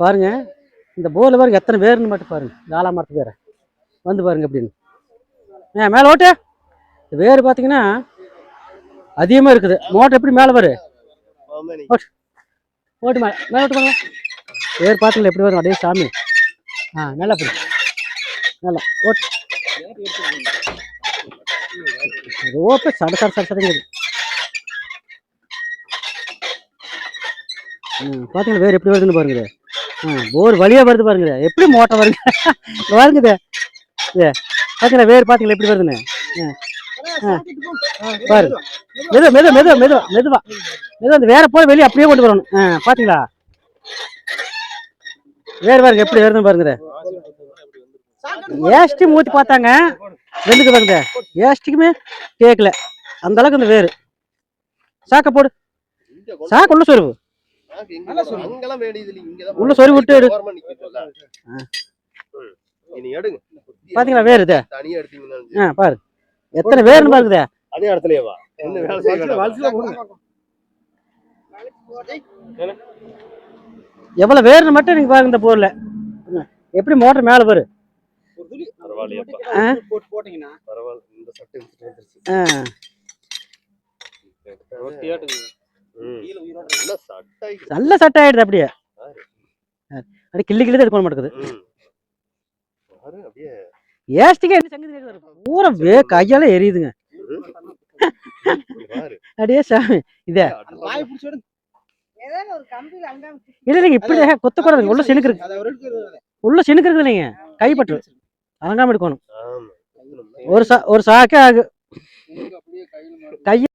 பாருங்க இந்த போர்ல பாருங்க எத்தனை பேருன்னு மட்டும் பாருங்க. நாலாம் மரத்து பேரை. வந்து பாருங்க அப்படின்னு ஏன் மேலே ஓட்டு? இந்த வேர் பார்த்தீங்கன்னா அதிகமாக இருக்குது. மோட்டர் எப்படி மேலே வரும் ஓட்டு. மேலே. மேலே ஓட்டு பாருங்க வேர் பார்த்தீங்களா எப்படி வரும்? அடே சாமி. ஆ நல்லா போடு நல்லா ஓட்டு. ரோப்பே சட சட சட சடங்குது. ம் பார்த்தீங்களா வேறு எப்படி வருதுன்னு பாருங்க ஆ போர் வழியாக வருது பாருங்க எப்படி மோட்டை வருங்க வருங்குது பாத்தீங்களா வேறு பார்த்தீங்களா எப்படி வருதுன்னு? ஆ. ஆ. பாரு. மெது மெது மெது மெது மெதுவா. மெது அந்த வேற போய் வெளியே அப்படியே கொண்டு வரணும். ஆ பார்த்தீங்களா வேறு பாருங்க எப்படி வருதுன்னு பாருங்க ஏஸ்டி மூத்தி பார்த்தாங்க. வெந்துக்கு பாருங்க. ஏஸ்டிக்குமே கேட்கல அந்த அளவுக்கு இந்த வேறு சாக்க போடு. சாக்க உள்ள உள்ள சொருவி விட்டு எடு. பாத்தீங்களா வேறு இது? தனியா எடுத்தீங்கன்னா பாரு. எத்தனை வேறுன்னு பாருங்க அதே இடத்துலயே வா. என்ன வேலை செய்ய வேண்டாம். எவ்வளவு வேறுன்னு மட்டும் நீங்க பாருங்க இந்த போர்ல. எப்படி மோட்டர் மேல பாரு? போட்டீங்கன்னா. பரவாயில்ல இந்த சட்டை நல்ல சட்டை நல்ல சட்டை ஆயிடுது அப்படியே அப்படியே கிள்ளி கிள்ளி பண்ண மாட்டேங்குது. ம். பாரு அப்படியே. ஏஸ்டிக்கே என்ன சங்கதி? பூரா. வே கையால எரியுதுங்க. பாரு. அப்படியே சாமி இதே. வாய் பிடிச்சி விடுங்க ஏதாவது ஒரு கம்பியில அங்க இல்ல இல்லைங்க இப்படி கொத்த கூடாதுங்க. உள்ள சினுக்கு இருக்கு அதை ஒரு எடுத்து உள்ள சினுக்கு இருக்குது இல்லைங்க கைப்பற்று அலங்காம எடுக்கணும் ஒரு சா ஒரு சாக்கே ஆகு. உங்களுக்கு